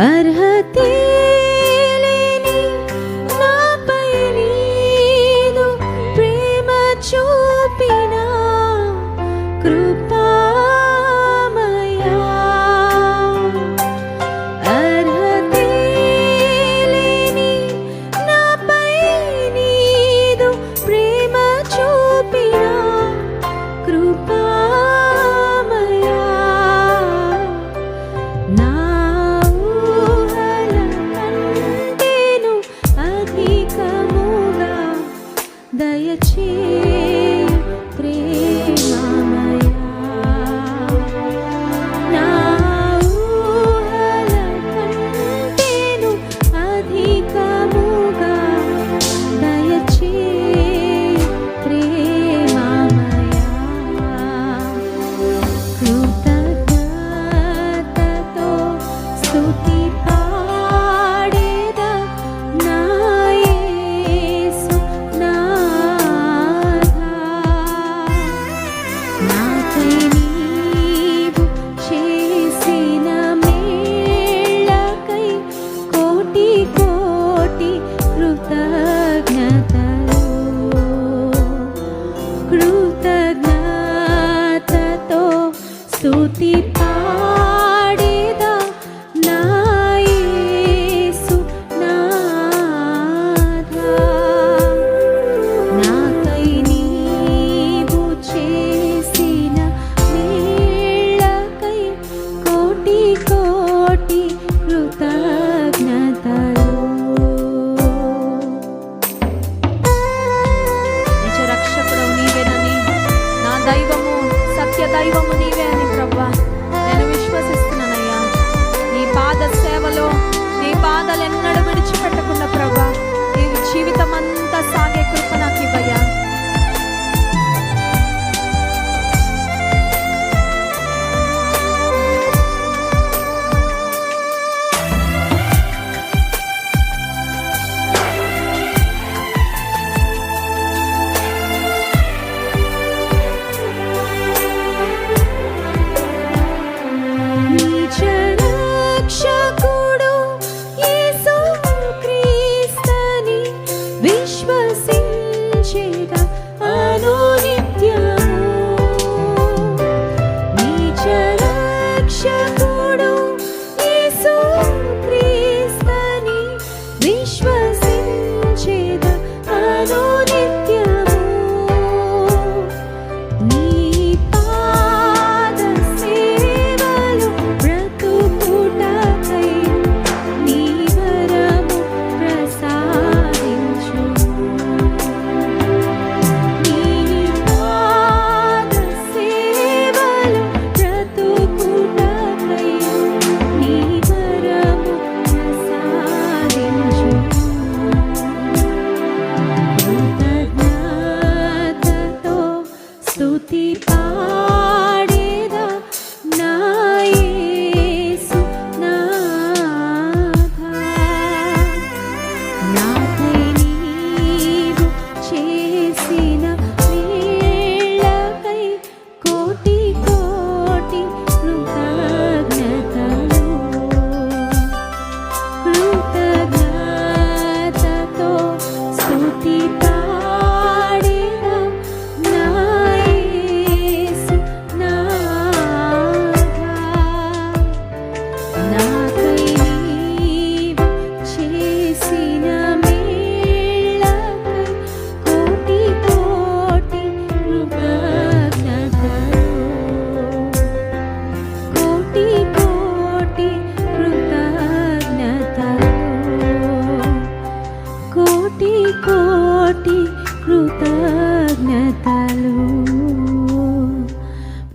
ar స్థుతి పాడేదా నా యేసు నాథా. నాకై నీవు చేసిన మేళ్ళకై కోటి కోటి కృతజ్ఞతలు. దైవము సత్య దైవము నీవే వాగ్దానాలు ఎన్నడూ విడిచిపెట్టకుండా ప్రభా.